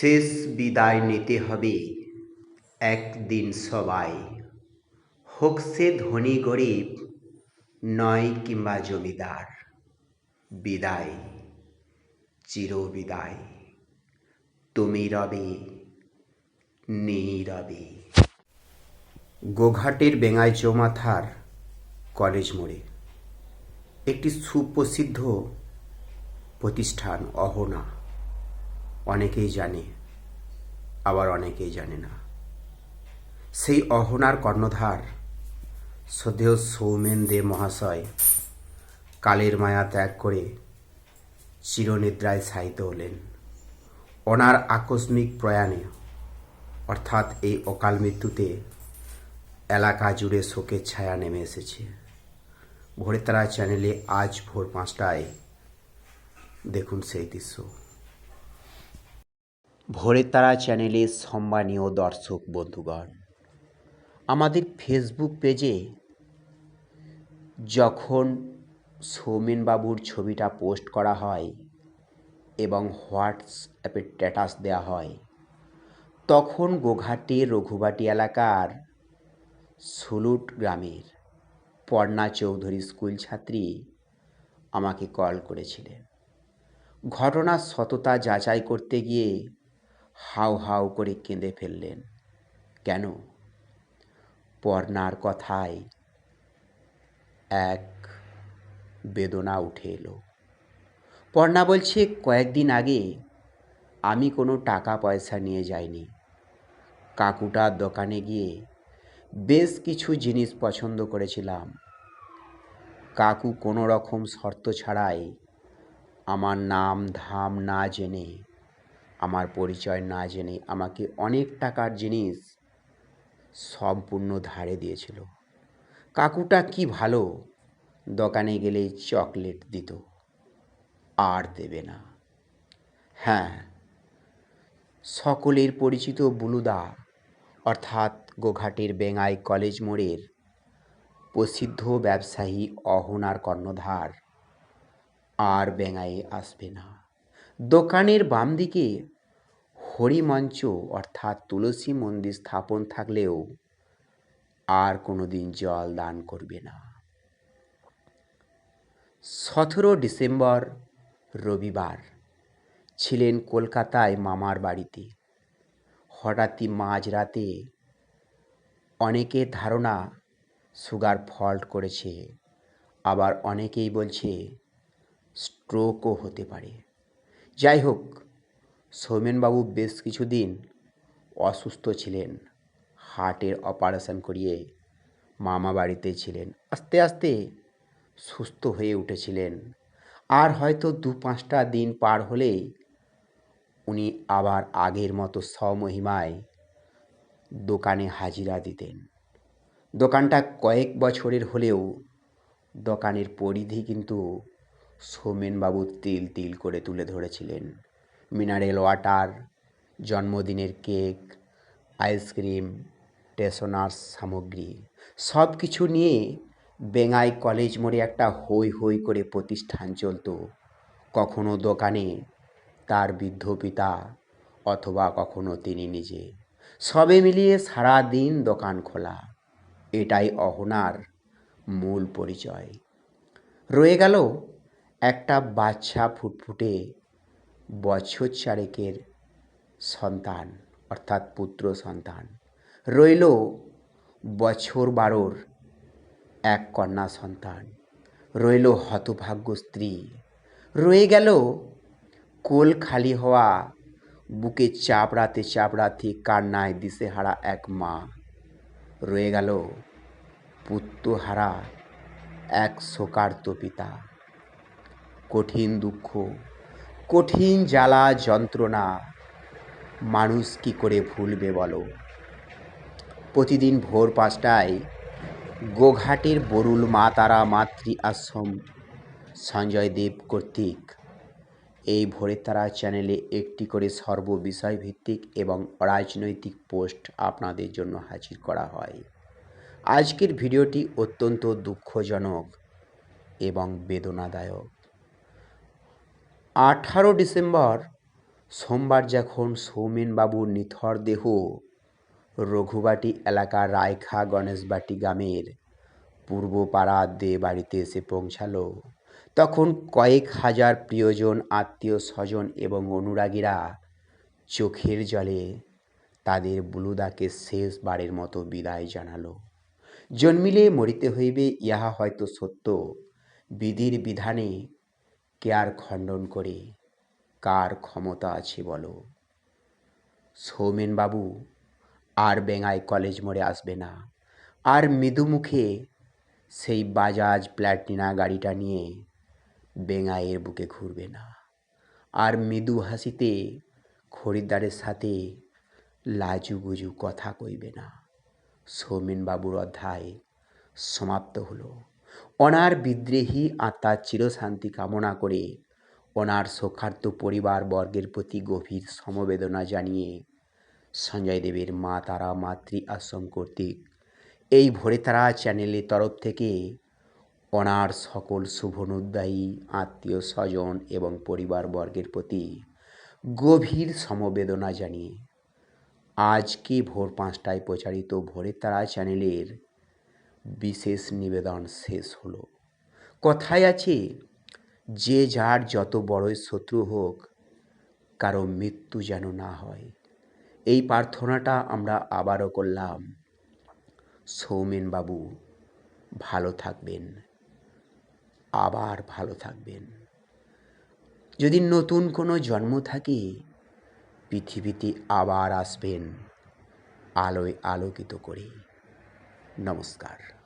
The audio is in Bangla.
শেষ বিদায় নিতে হবে। একদিন সবাই। হোক সে ধনী গরিব, নয় কিংবা জমিদার। বিদায়। চির বিদায়। তুমি রবে নীরবে গোঘাটের বেঙ্গাই চৌমাথার কলেজ মোড়ে একটি সুপ্রসিদ্ধ প্রতিষ্ঠান অহনা। অনেকেই জানে, আবার অনেকেই জানে না। সেই অহনার কর্ণধার শ্রদ্ধেয় সৌমেন দে মহাশয় কালের মায়া ত্যাগ করে চিরনিদ্রায় শায়িত হলেন। ওনার আকস্মিক প্রয়াণে, অর্থাৎ এই অকাল মৃত্যুতে এলাকা জুড়ে শোকের ছায়া নেমে এসেছে। ভোরে তারা চ্যানেলে আজ ভোর পাঁচটায় দেখুন সেই দৃশ্য। ভোরের তারা চ্যানেলে সম্মানীয় দর্শক বন্ধুগণ, আমাদের ফেসবুক পেজে যখন সৌমেনবাবুর ছবিটা পোস্ট করা হয় এবং হোয়াটসঅ্যাপে স্ট্যাটাস দেওয়া হয়, তখন গোঘাটির রঘুবাটি এলাকার সুলুট গ্রামের পর্ণা চৌধুরী স্কুল ছাত্রী আমাকে কল করেছিলেন। ঘটনার সততা যাচাই করতে গিয়ে হাউ হাউ করে কেঁদে ফেললেন। কেন? পর্নার কথায় এক বেদনা উঠে এলো। পর্ণা বলছে, কয়েকদিন আগে আমি কোনো টাকা পয়সা নিয়ে যাইনি। কাকুটার দোকানে গিয়ে বেশ কিছু জিনিস পছন্দ করেছিলাম। কাকু কোনো রকম শর্ত ছাড়াই আমার নাম ধাম না জেনে আমার পরিচয় না জেনে আমাকে অনেক টাকার জিনিস সম্পূর্ণ ধারে দিয়েছিল। কাকুটা কি ভালো? দোকানে গেলে চকলেট দিত। আর দেবে না। হ্যাঁ সকলের পরিচিত বুলুদা, অর্থাৎ গোঘাটের বেঙ্গাই কলেজ মোড়ের প্রসিদ্ধ ব্যবসায়ী অহনার কর্ণধার, আর বেঙ্গাইয়ে আসবে না। দোকানের বাম দিকে হরিমঞ্চ অর্থাৎ তুলসী মন্দির স্থাপন থাকলেও আর কোনো দিন জল দান করবে না। সতেরো ডিসেম্বর রবিবার ছিলেন কলকাতায় মামার বাড়িতে। হঠাৎই মাঝরাতে অনেকের ধারণা সুগার ফল্ট করেছে। আবার অনেকেই বলছে স্ট্রোকও হতে পারে। যাই হোক, সৌমেনবাবু বেশ কিছুদিন অসুস্থ ছিলেন। হার্টের অপারেশন করিয়ে মামা বাড়িতে ছিলেন। আস্তে আস্তে সুস্থ হয়ে উঠেছিলেন। আর হয়তো দু পাঁচটা দিন পার হলে উনি আবার আগের মতো স্বমহিমায় দোকানে হাজিরা দিতেন। দোকানটা কয়েক বছরের হলেও দোকানের পরিধি কিন্তু সৌমেনবাবু তিল তিল করে তুলে ধরেছিলেন। মিনারেল ওয়াটার, জন্মদিনের কেক, আইসক্রিম, স্টেশনার্স সামগ্রী সব কিছু নিয়ে বেঙ্গাই কলেজ মোড়ে একটা হই হই করে প্রতিষ্ঠান চলতো। কখনো দোকানে তার বৃদ্ধ পিতা অথবা কখনো তিনি নিজে। সবে মিলিয়ে সারা দিন দোকান খোলা। এটাই অহনার মূল পরিচয়। রয়ে গেল একটা বাচ্চা ফুটফুটে বছর চারেকের সন্তান, অর্থাৎ পুত্র সন্তান। রইল বছর বারোর এক কন্যা সন্তান। রইল হতভাগ্য স্ত্রী। রয়ে গেল কোল খালি হওয়া, বুকে চাপড়াতে চাপড়াতে কান্নায় দিশেহারা এক মা। রয়ে গেল পুত্রহারা এক শোকার্ত পিতা। কঠিন দুঃখ, কঠিন জ্বালা যন্ত্রণা, মানুষ কি করে ভুলবে বলো? প্রতিদিন ভোর পাঁচটায় গোঘাটের বরুল মা তারা মাতৃ আশ্রম, সঞ্জয় দেব কর্তৃক। এই ভোরের তারা চ্যানেলে একটি করে সর্ববিষয় ভিত্তিক এবং রাজনৈতিক পোস্ট আপনাদের জন্য হাজির করা হয়। আজকের ভিডিওটি অত্যন্ত দুঃখজনক এবং বেদনাদায়ক। আঠারো ডিসেম্বর, সোমবার যখন সৌমেনবাবুর নিথর দেহ রঘুবাটি এলাকার রায়খা গণেশবাটি গ্রামের পূর্বপাড়ার দে বাড়িতে এসে পৌঁছালো, তখন কয়েক হাজার প্রিয়জন, আত্মীয় স্বজন এবং অনুরাগীরা চোখের জলে তাদের বুলুদাকে শেষবারের মতো বিদায় জানালো। জন্মিলে মরিতে হইবে, ইহা হয়তো সত্য। বিধির বিধানে কে আর খণ্ডন করে? কার ক্ষমতা আছে বলো? সৌমেনবাবু, আর বেঙ্গায় কলেজ মোড়ে আসবে না। আর মৃদু মুখে সেই বাজাজ প্ল্যাটিনা গাড়িটা নিয়ে বেঙ্গাইয়ের বুকে ঘুরবে না। আর মৃদু হাসিতে খরিদ্দারের সাথে লাজুগুজু কথা কইবে না। সৌমেনবাবুর অধ্যায় সমাপ্ত হলো। অনার বিদ্রোহী আত্মার চিরশান্তি কামনা করে ওনার শোকার্ত পরিবার বর্গের প্রতি গভীর সমবেদনা জানিয়ে, সঞ্জয় দেবের মা, তারা, মাতৃ আশ্রম কর্তৃক এই ভোরে তারা চ্যানেলের তরফ থেকে ওনার সকল শুভনোদ্দায়ী আত্মীয় স্বজন এবং পরিবারবর্গের প্রতি গভীর সমবেদনা জানিয়ে, আজকে ভোর পাঁচটায় প্রচারিত ভোরের তারা চ্যানেলের বিশেষ নিবেদন শেষ হলো। কথায় আছে, যে যার যত বড়ই শত্রু হোক, কারও মৃত্যু যেন না হয়। এই প্রার্থনাটা আমরা আবারও করলাম। সৌমেন বাবু ভালো থাকবেন। আবার ভালো থাকবেন। যদি নতুন কোনো জন্ম থাকে, পৃথিবীতে আবার আসবেন, আলোয় আলোকিত করে। नमस्कार।